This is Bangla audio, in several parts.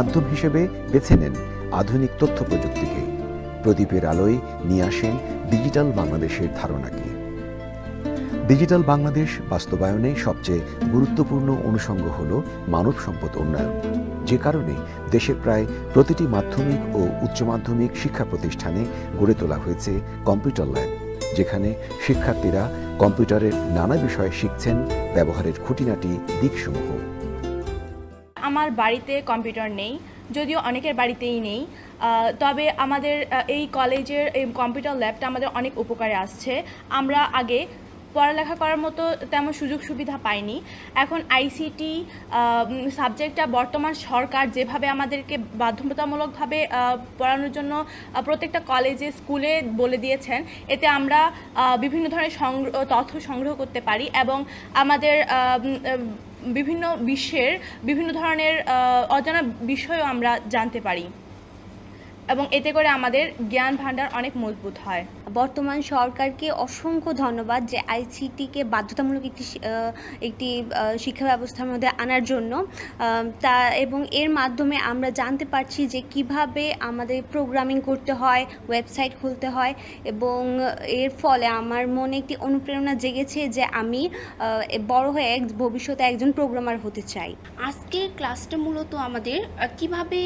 মাধ্যম হিসেবে বেছে নেন আধুনিক তথ্য প্রযুক্তিকে। প্রদীপের আলোয় নিয়ে আসেন ডিজিটাল বাংলাদেশের ধারণাকে। ডিজিটাল বাংলাদেশ বাস্তবায়নে সবচেয়ে গুরুত্বপূর্ণ অনুষঙ্গ হল মানব সম্পদ উন্নয়ন। যে কারণে দেশের প্রায় প্রতিটি মাধ্যমিক ও উচ্চ মাধ্যমিক শিক্ষা প্রতিষ্ঠানে গড়ে তোলা হয়েছে কম্পিউটার ল্যাব, যেখানে শিক্ষার্থীরা কম্পিউটারের নানা বিষয় শিখছেন, ব্যবহারের খুঁটিনাটি দিকসমূহ। আমার বাড়িতে কম্পিউটার নেই, যদিও অনেকের বাড়িতেই নেই। তবে আমাদের এই কলেজের এই কম্পিউটার ল্যাবটা আমাদের অনেক উপকারে আসছে। আমরা আগে পড়ালেখা করার মতো তেমন সুযোগ সুবিধা পাইনি। এখন আইসিটি সাবজেক্টটা বর্তমান সরকার যেভাবে আমাদেরকে বাধ্যতামূলকভাবে পড়ানোর জন্য প্রত্যেকটা কলেজে, স্কুলে বলে দিয়েছেন, এতে আমরা বিভিন্ন ধরনের সংগ্রহ তথ্য সংগ্রহ করতে পারি এবং আমাদের বিভিন্ন বিশ্বের বিভিন্ন ধরনের অজানা বিষয়ও আমরা জানতে পারি। এবং এতে করে আমাদের জ্ঞান ভাণ্ডার অনেক মজবুত হয়। বর্তমান সরকারকে অসংখ্য ধন্যবাদ যে আইসিটিকে বাধ্যতামূলক একটি একটি শিক্ষা ব্যবস্থার মধ্যে আনার জন্য। তা এবং এর মাধ্যমে আমরা জানতে পারছি যে কীভাবে আমাদের প্রোগ্রামিং করতে হয় ওয়েবসাইট খুলতে হয় এবং এর ফলে আমার মনে একটি অনুপ্রেরণা জেগেছে যে আমি বড় হয়ে এক- ভবিষ্যতে একজন প্রোগ্রামার হতে চাই। আজকের ক্লাসটা মূলত আমাদের কীভাবে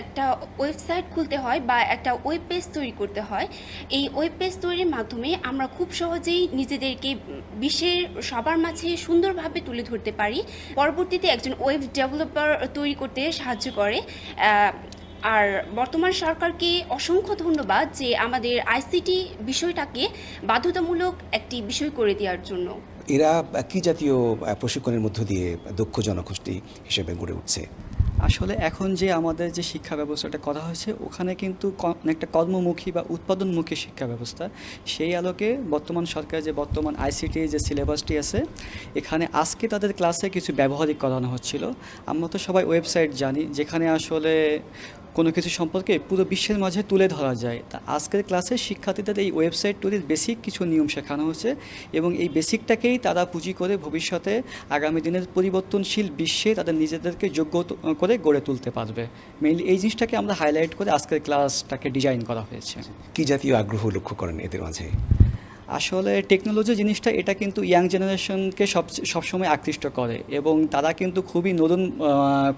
একটা ওয়েবসাইট খুলতে হয় বা একটা ওয়েব পেজ তৈরি করতে হয়। এই ওয়েব পেজ তৈরির মাধ্যমে আমরা খুব সহজেই নিজেদেরকে বিশ্বের সবার মাঝে সুন্দরভাবে তুলে ধরতে পারি। পরবর্তীতে একজন ওয়েব ডেভেলপার তৈরি করতে সাহায্য করে। আর বর্তমান সরকারকে অসংখ্য ধন্যবাদ যে আমাদের আইসিটি বিষয়টাকে বাধ্যতামূলক একটি বিষয় করে দেওয়ার জন্য। এরা কি জাতীয় প্রশিক্ষণের মধ্য দিয়ে দক্ষ জনগোষ্ঠী হিসেবে গড়ে উঠছে? আসলে এখন যে আমাদের যে শিক্ষা ব্যবস্থাটা করা হয়েছে, ওখানে কিন্তু একটা কর্মমুখী বা উৎপাদনমুখী শিক্ষা ব্যবস্থা। সেই আলোকে বর্তমান সরকার যে বর্তমান আইসিটি যে সিলেবাসটি আছে, এখানে আজকে তাদের ক্লাসে কিছু ব্যবহারিক করানো হচ্ছিল। আমরা তো সবাই ওয়েবসাইট জানি, যেখানে আসলে কোনো কিছু সম্পর্কে পুরো বিশ্বের মাঝে তুলে ধরা যায়। তা আজকের ক্লাসে শিক্ষার্থীদের এই ওয়েবসাইট তৈরির বেসিক কিছু নিয়ম শেখানো হচ্ছে এবং এই বেসিকটাকেই তারা পুঁজি করে ভবিষ্যতে আগামী দিনের পরিবর্তনশীল বিশ্বে তাদের নিজেদেরকে যোগ্য করে গড়ে তুলতে পারবে। মেইনলি এই জিনিসটাকে আমরা হাইলাইট করে আজকের ক্লাসটাকে ডিজাইন করা হয়েছে। কি জাতীয় আগ্রহ লক্ষ্য করেন এদের মাঝে? আসলে টেকনোলজি জিনিসটা এটা কিন্তু ইয়াং জেনারেশনকে সব, সবসময় আকৃষ্ট করে এবং তারা কিন্তু খুবই নতুন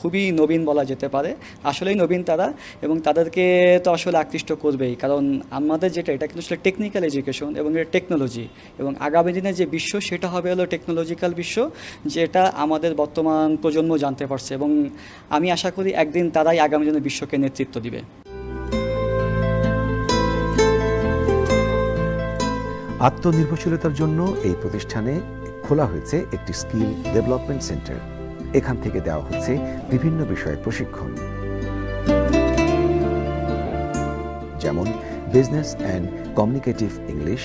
খুবই নবীন বলা যেতে পারে। আসলেই নবীন তারা এবং তাদেরকে তো আসলে আকৃষ্ট করবেই। কারণ আমাদের যেটা, এটা কিন্তু আসলে টেকনিক্যাল এডুকেশন এবং এটা টেকনোলজি এবং আগামী দিনে যে বিশ্ব, সেটা হবে হলো টেকনোলজিক্যাল বিশ্ব, যেটা আমাদের বর্তমান প্রজন্ম জানতে পারছে এবং আমি আশা করি একদিন তারাই আগামী দিনে বিশ্বকে নেতৃত্ব দিবে। আত্মনির্ভরশীলতার জন্য এই প্রতিষ্ঠানে খোলা হয়েছে একটি স্কিল ডেভেলপমেন্ট সেন্টার। এখান থেকে দেওয়া হচ্ছে বিভিন্ন বিষয়ে প্রশিক্ষণ। যেমন business and communicative English.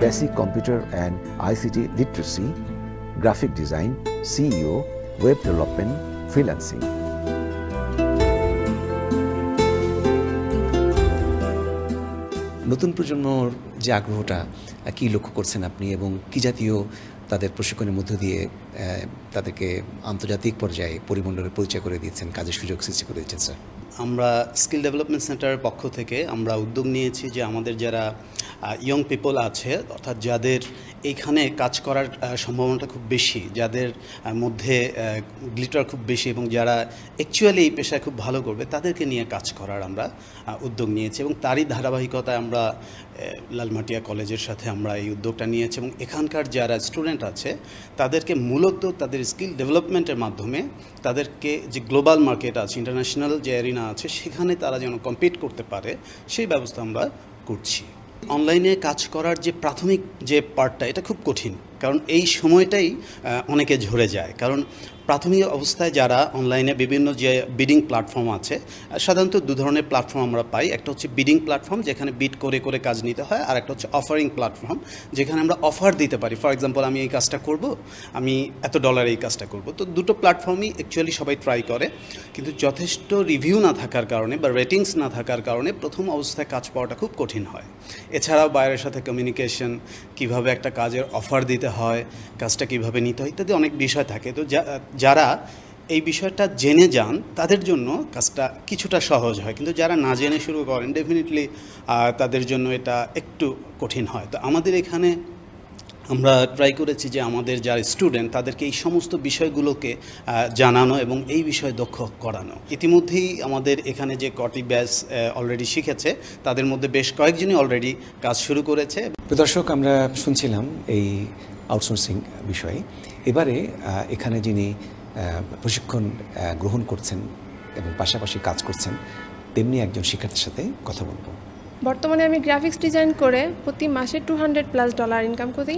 Basic computer and ICT literacy, graphic design, CEO, web development freelancing নতুন প্রজন্মর যে আগ্রহটা কি লক্ষ্য করছেন আপনি এবং কি জাতীয় তাদের প্রশিক্ষণের মধ্য দিয়ে তাদেরকে আন্তর্জাতিক পর্যায়ে পরিমণ্ডলের পরিচয় করে দিয়েছেন, কাজের সুযোগ সৃষ্টি করে দিয়েছেন, স্যার? আমরা স্কিল ডেভেলপমেন্ট সেন্টারের পক্ষ থেকে আমরা উদ্যোগ নিয়েছি যে আমাদের যারা ইয়ং পিপল আছে, অর্থাৎ যাদের এইখানে কাজ করার সম্ভাবনাটা খুব বেশি, যাদের মধ্যে গ্লিটার খুব বেশি এবং যারা অ্যাকচুয়ালি এই পেশায় খুব ভালো করবে, তাদেরকে নিয়ে কাজ করার আমরা উদ্যোগ নিয়েছি এবং তারই ধারাবাহিকতায় আমরা লালমাটিয়া কলেজের সাথে আমরা এই উদ্যোগটা নিয়েছি এবং এখানকার যারা স্টুডেন্ট আছে, তাদেরকে মূলত তাদের স্কিল ডেভেলপমেন্টের মাধ্যমে তাদেরকে যে গ্লোবাল মার্কেট আছে ইন্টারন্যাশনাল যে অ্যারিনা আছে, সেখানে তারা যেন কম্পিট করতে পারে, সেই ব্যবস্থা আমরা করছি। অনলাইনে কাজ করার যে প্রাথমিক যে পার্টটা এটা খুব কঠিন। কারণ এই সময়টাই অনেকে ঝরে যায়। কারণ প্রাথমিক অবস্থায় যারা অনলাইনে বিভিন্ন যে বিডিং প্ল্যাটফর্ম আছে সাধারণত দু ধরনের প্ল্যাটফর্ম আমরা পাই। একটা হচ্ছে বিডিং প্ল্যাটফর্ম যেখানে বিড করে করে কাজ নিতে হয়, আর একটা হচ্ছে অফারিং প্ল্যাটফর্ম যেখানে আমরা অফার দিতে পারি। ফর এক্সাম্পল আমি এই কাজটা করব, আমি এত ডলারে এই কাজটা করব। তো দুটো প্ল্যাটফর্মই অ্যাকচুয়ালি সবাই ট্রাই করে। কিন্তু যথেষ্ট রিভিউ না থাকার কারণে বা রেটিংস না থাকার কারণে প্রথম অবস্থায় কাজ পাওয়াটা খুব কঠিন হয়। এছাড়াও বাইরের সাথে কমিউনিকেশন কীভাবে একটা কাজের অফার দিতে হয়, কাজটা কীভাবে নিতে হয় ইত্যাদি অনেক বিষয় থাকে। তো যারা এই বিষয়টা জেনে যান, তাদের জন্য কাজটা কিছুটা সহজ হয়। কিন্তু যারা না জেনে শুরু করেন ডেফিনেটলি তাদের জন্য এটা একটু কঠিন হয়। তো আমাদের এখানে আমরা ট্রাই করেছি যে আমাদের যারা স্টুডেন্ট তাদেরকে এই সমস্ত বিষয়গুলোকে জানানো এবং এই বিষয়ে দক্ষ করানো। ইতিমধ্যেই আমাদের এখানে যে কটি ব্যাচ অলরেডি শিখেছে, তাদের মধ্যে বেশ কয়েকজনই অলরেডি কাজ শুরু করেছে দর্শক, আমরা শুনছিলাম এই আউটসোর্সিং বিষয়ে। এবারে এখানে যিনি প্রশিক্ষণ গ্রহণ করছেন এবং পাশাপাশি কাজ করছেন, তেমনি একজন শিক্ষার্থীর সাথে কথা বলব। বর্তমানে আমি গ্রাফিক্স ডিজাইন করে প্রতি মাসে two hundred plus dollar income করি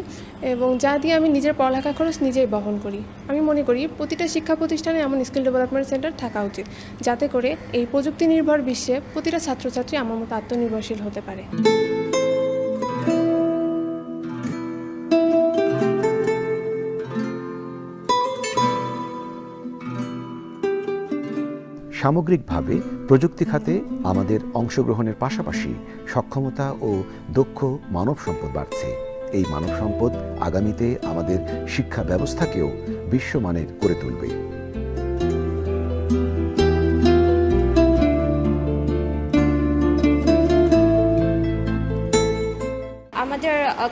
এবং যা দিয়ে আমি নিজের পড়ালেখা খরচ নিজেই বহন করি। আমি মনে করি প্রতিটা শিক্ষা প্রতিষ্ঠানে এমন স্কিল ডেভেলপমেন্ট সেন্টার থাকা উচিত, যাতে করে এই প্রযুক্তি নির্ভর বিশ্বে প্রতিটা ছাত্রছাত্রী আমার মতো আত্মনির্ভরশীল হতে পারে। সামগ্রিকভাবে প্রযুক্তি খাতে আমাদের অংশগ্রহণের পাশাপাশি সক্ষমতা ও দক্ষ মানব সম্পদ বাড়ছে। এই মানব সম্পদ আগামীতে আমাদের শিক্ষা ব্যবস্থাকেও বিশ্বমানের করে তুলবে।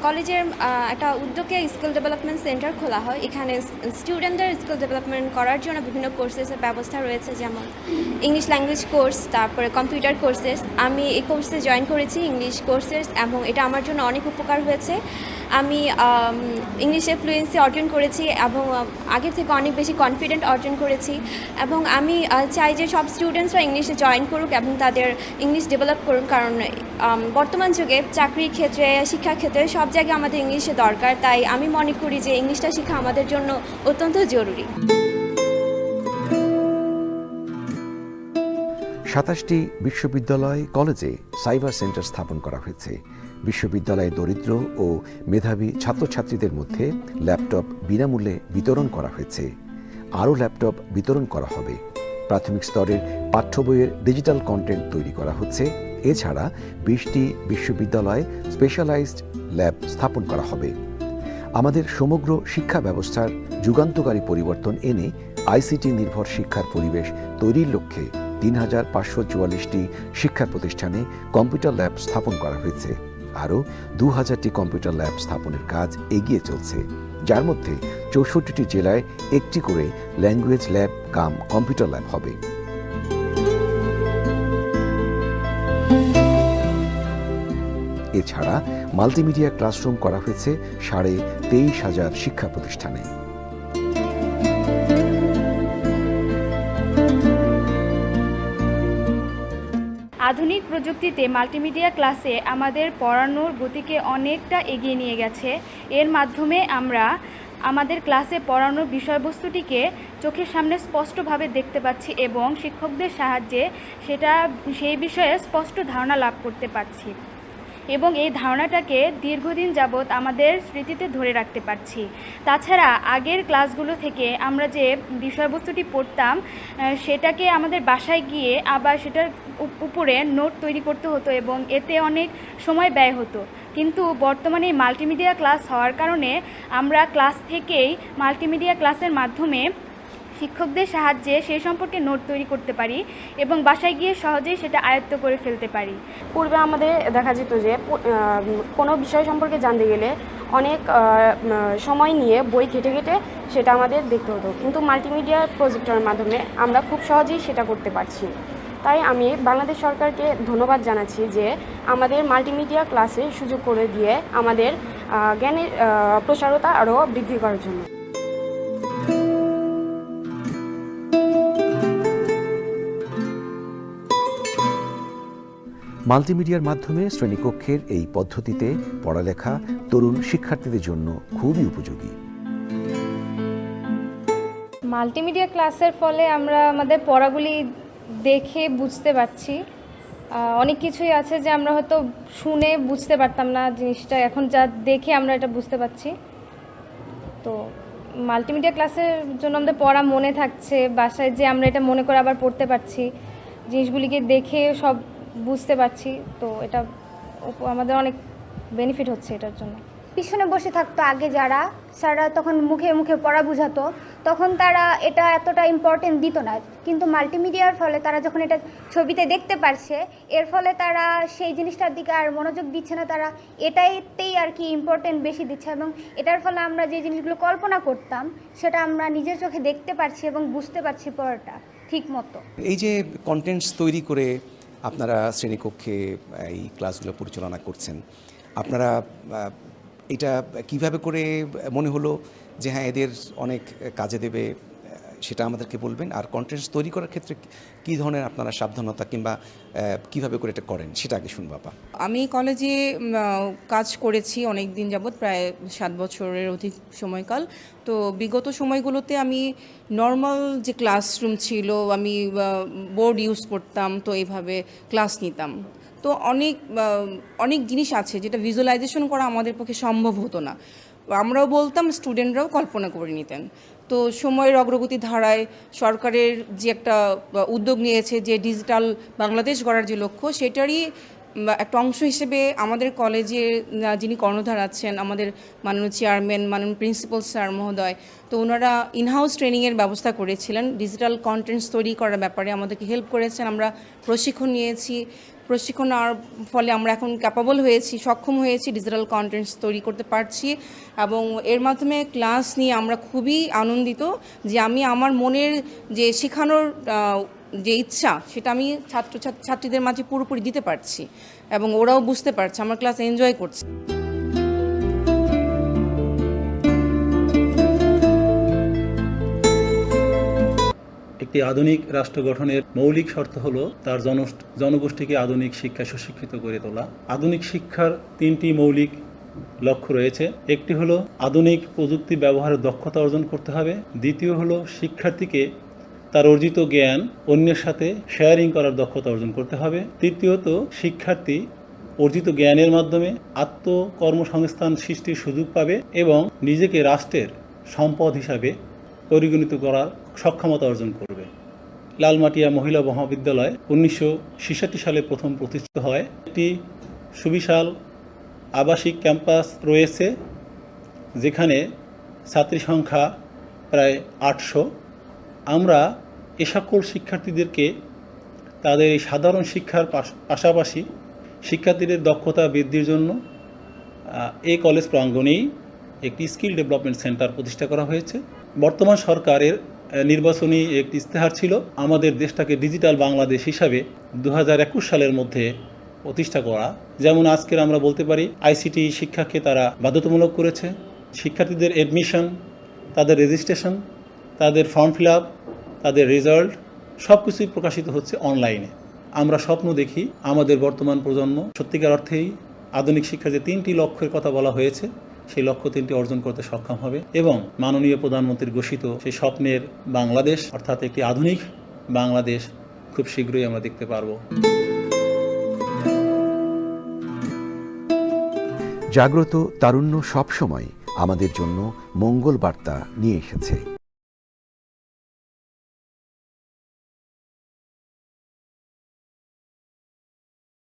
কলেজের একটা উদ্যোগে স্কিল ডেভেলপমেন্ট সেন্টার খোলা হয়। এখানে স্টুডেন্টদের স্কিল ডেভেলপমেন্ট করার জন্য বিভিন্ন কোর্সেসের ব্যবস্থা রয়েছে, যেমন ইংলিশ ল্যাঙ্গুয়েজ কোর্স তারপরে কম্পিউটার কোর্সেস আমি এই কোর্সে জয়েন করেছি ইংলিশ কোর্সেস এবং এটা আমার জন্য অনেক উপকার হয়েছে। আমি ইংলিশে ফ্লুয়েন্সি অর্জন করেছি এবং আগের থেকে অনেক বেশি কনফিডেন্ট অর্জন করেছি। এবং আমি চাই যে সব স্টুডেন্টসরা ইংলিশে জয়েন করুক এবং তাদের ইংলিশ ডেভেলপ করুন কারণ বর্তমান যুগে চাকরির ক্ষেত্রে শিক্ষা ক্ষেত্রে সব জায়গায় আমাদের ইংলিশে দরকার, তাই আমি মনে করি যে ইংলিশটা শেখা আমাদের জন্য অত্যন্ত জরুরি। সাতাশটি বিশ্ববিদ্যালয় কলেজে সাইবার সেন্টার স্থাপন করা হয়েছে। বিশ্ববিদ্যালয়ে দরিদ্র ও মেধাবী ছাত্রছাত্রীদের মধ্যে ল্যাপটপ বিনামূল্যে বিতরণ করা হয়েছে। আরও ল্যাপটপ বিতরণ করা হবে। প্রাথমিক স্তরের পাঠ্য বইয়ের ডিজিটাল কন্টেন্ট তৈরি করা হচ্ছে। এছাড়া বিশটি বিশ্ববিদ্যালয়ে স্পেশালাইজড ল্যাব স্থাপন করা হবে। আমাদের সমগ্র শিক্ষা ব্যবস্থার যুগান্তকারী পরিবর্তন এনে আইসিটি নির্ভর শিক্ষার পরিবেশ তৈরির লক্ষ্যে তিন হাজার পাঁচশো চুয়াল্লিশটি শিক্ষা প্রতিষ্ঠানে কম্পিউটার ল্যাব স্থাপন করা হয়েছে। আরও দু হাজারটি কম্পিউটার ল্যাব স্থাপনের কাজ এগিয়ে চলছে, যার মধ্যে চৌষট্টিটি জেলায় একটি করে language lab cum computer lab হবে। এছাড়া মাল্টিমিডিয়া ক্লাসরুম করা হয়েছে সাড়ে তেইশ হাজার শিক্ষা প্রতিষ্ঠানে। আধুনিক প্রযুক্তিতে মাল্টিমিডিয়া ক্লাসে আমাদের পড়ানোর গতিকে অনেকটা এগিয়ে নিয়ে গেছে। এর মাধ্যমে আমরা আমাদের ক্লাসে পড়ানোর বিষয়বস্তুটিকে চোখের সামনে স্পষ্টভাবে দেখতে পাচ্ছি এবং শিক্ষকদের সাহায্যে সেটা, সেই বিষয়ে স্পষ্ট ধারণা লাভ করতে পারছি। এবং এই ধারণাটাকে দীর্ঘদিন যাবৎ আমাদের স্মৃতিতে ধরে রাখতে পারছি। তাছাড়া আগের ক্লাসগুলো থেকে আমরা যে বিষয়বস্তুটি পড়তাম সেটাকে আমাদের বাসায় গিয়ে আবার সেটার উপ- উপরে নোট তৈরি করতে হতো এবং এতে অনেক সময় ব্যয় হতো। কিন্তু বর্তমানে মাল্টিমিডিয়া ক্লাস হওয়ার কারণে আমরা ক্লাস থেকেই মাল্টিমিডিয়া ক্লাসের মাধ্যমে শিক্ষকদের সাহায্যে সেই সম্পর্কে নোট তৈরি করতে পারি এবং বাসায় গিয়ে সহজেই সেটা আয়ত্ত করে ফেলতে পারি। পূর্বে আমাদের দেখা যেত যে কোনো বিষয় সম্পর্কে জানতে গেলে অনেক সময় নিয়ে বই ঘেটে ঘেটে সেটা আমাদের দেখতে হতো। কিন্তু মাল্টিমিডিয়া প্রজেক্টরের মাধ্যমে আমরা খুব সহজেই সেটা করতে পারছি। তাই আমি বাংলাদেশ সরকারকে ধন্যবাদ জানাচ্ছি যে, আমাদের মাল্টিমিডিয়া ক্লাসে সুযোগ করে দিয়ে আমাদের জ্ঞানের প্রসারতা আরও বৃদ্ধি করার জন্য। মাল্টিমিডিয়ার মাধ্যমে শ্রেণীকক্ষের এই পদ্ধতিতে পড়ালেখা তরুণ শিক্ষার্থীদের জন্য খুবই উপযোগী। মাল্টিমিডিয়া ক্লাসের ফলে আমরা আমাদের পড়াগুলি দেখে বুঝতে পারছি। অনেক কিছুই আছে যে আমরা হয়তো শুনে বুঝতে পারতাম না জিনিসটা, এখন যা দেখে আমরা এটা বুঝতে পারছি। তো মাল্টিমিডিয়া ক্লাসের জন্য আমাদের পড়া মনে থাকছে, বাসায় যে আমরা এটা মনে করে আবার পড়তে পারছি। জিনিসগুলিকে দেখে সব বুঝতে পারছি তো এটা আমাদের অনেক বেনিফিট হচ্ছে এটার জন্য। পিছনে বসে থাকতো আগে যারা স্যাররা তখন মুখে মুখে পড়া বুঝাতো তখন তারা এটা এতটা ইম্পর্টেন্ট দিত না। কিন্তু মাল্টিমিডিয়ার ফলে তারা যখন এটা ছবিতে দেখতে পারছে এর ফলে তারা সেই জিনিসটার দিকে আর মনোযোগ দিচ্ছে না তারা এটাইতেই আর কি ইম্পর্টেন্ট বেশি দিচ্ছে। এবং এটার ফলে আমরা যে জিনিসগুলো কল্পনা করতাম সেটা আমরা নিজের চোখে দেখতে পারছি এবং বুঝতে পারছি পড়াটা ঠিক মতো। এই যে কন্টেন্টস তৈরি করে আপনারা শ্রেণীকক্ষে এই ক্লাসগুলো পরিচালনা করছেন। আপনারা এটা কীভাবে করে মনে হলো যে হ্যাঁ এদের অনেক কাজে দেবে? সেটা আমাদেরকে বলবেন। আর কন্টেন্টস তৈরি করার ক্ষেত্রে কী ধরনের আপনারা সাবধানতা কিংবা কীভাবে করে এটা করেন, সেটা আগে শুনব, আপা। আমি কলেজে কাজ করেছি অনেক দিন যাবৎ, প্রায় সাত বছরের অধিক সময়কাল। তো বিগত সময়গুলোতে আমি নর্মাল যে ক্লাসরুম ছিল, আমি বোর্ড ইউজ করতাম, তো এইভাবে ক্লাস নিতাম। তো অনেক অনেক জিনিস আছে যেটা ভিজুয়ালাইজেশন করা আমাদের পক্ষে সম্ভব হতো না। আমরাও বলতাম স্টুডেন্টরাও কল্পনা করে নিতেন। তো সময়ের অগ্রগতি ধারায় সরকারের যে একটা উদ্যোগ নিয়েছে যে ডিজিটাল বাংলাদেশ গড়ার যে লক্ষ্য, সেটারই একটা অংশ হিসেবে আমাদের কলেজে যিনি কর্ণধার আছেন, আমাদের মাননীয় চেয়ারম্যান মাননীয় প্রিন্সিপাল স্যার মহোদয়, তো ওনারা ইনহাউস ট্রেনিংয়ের ব্যবস্থা করেছিলেন। ডিজিটাল কন্টেন্টস তৈরি করার ব্যাপারে আমাদেরকে হেল্প করেছেন। আমরা প্রশিক্ষণ নিয়েছি। প্রশিক্ষণ নেওয়ার ফলে আমরা এখন ক্যাপাবল হয়েছি, সক্ষম হয়েছি ডিজিটাল কন্টেন্টস তৈরি করতে পারছি। এবং এর মাধ্যমে ক্লাস নিয়ে আমরা খুবই আনন্দিত যে আমি আমার মনের যে শেখানোর যে ইচ্ছা, সেটা আমি ছাত্র ছাত্র- ছাত্রীদের মাঝে পুরোপুরি দিতে পারছি এবং ওরাও বুঝতে পারছে, আমার ক্লাস এনজয় করছে। একটি আধুনিক রাষ্ট্র গঠনের মৌলিক শর্ত হলো তার জন জনগোষ্ঠীকে আধুনিক শিক্ষায় সুশিক্ষিত করে তোলা। আধুনিক শিক্ষার তিনটি মৌলিক লক্ষ্য রয়েছে। একটি হলো আধুনিক প্রযুক্তি ব্যবহারের দক্ষতা অর্জন করতে হবে। দ্বিতীয় হলো শিক্ষার্থীকে তার অর্জিত জ্ঞান অন্যের সাথে শেয়ারিং করার দক্ষতা অর্জন করতে হবে। তৃতীয়ত, শিক্ষার্থী অর্জিত জ্ঞানের মাধ্যমে আত্মকর্মসংস্থান সৃষ্টির সুযোগ পাবে এবং নিজেকে রাষ্ট্রের সম্পদ হিসাবে পরিগণিত করার সক্ষমতা অর্জন করবে। লালমাটিয়া মহিলা মহাবিদ্যালয় উনিশশো ছেষট্টি সালে প্রথম প্রতিষ্ঠিত হয়। একটি সুবিশাল আবাসিক ক্যাম্পাস রয়েছে, যেখানে ছাত্রী সংখ্যা প্রায় আটশো। আমরা এ সকল শিক্ষার্থীদেরকে তাদের এই সাধারণ শিক্ষার পাশ- পাশাপাশি শিক্ষার্থীদের দক্ষতা বৃদ্ধির জন্য এই কলেজ প্রাঙ্গণেই একটি স্কিল ডেভেলপমেন্ট সেন্টার প্রতিষ্ঠা করা হয়েছে। বর্তমান সরকারের নির্বাচনী একটি ইস্তেহার ছিল। আমাদের দেশটাকে ডিজিটাল বাংলাদেশ হিসাবে দু হাজার একুশ সালের মধ্যে প্রতিষ্ঠা করা। যেমন আজকের আমরা বলতে পারি, আইসিটি শিক্ষাকে তারা বাধ্যতামূলক করেছে। শিক্ষার্থীদের এডমিশন তাদের রেজিস্ট্রেশন তাদের ফর্ম ফিল আপ তাদের রেজাল্ট সব কিছুই প্রকাশিত হচ্ছে অনলাইনে আমরা স্বপ্ন দেখি, আমাদের বর্তমান প্রজন্ম সত্যিকার অর্থেই আধুনিক শিক্ষার যে তিনটি লক্ষ্যের কথা বলা হয়েছে সেই লক্ষ্য তিনটি অর্জন করতে সক্ষম হবে এবং মাননীয় প্রধানমন্ত্রীর ঘোষিত সেই স্বপ্নের বাংলাদেশ, অর্থাৎ একটি আধুনিক বাংলাদেশ, খুব শীঘ্রই আমরা দেখতে পারব। জাগ্রত তারুণ্য সবসময় আমাদের জন্য মঙ্গল বার্তা নিয়ে এসেছে।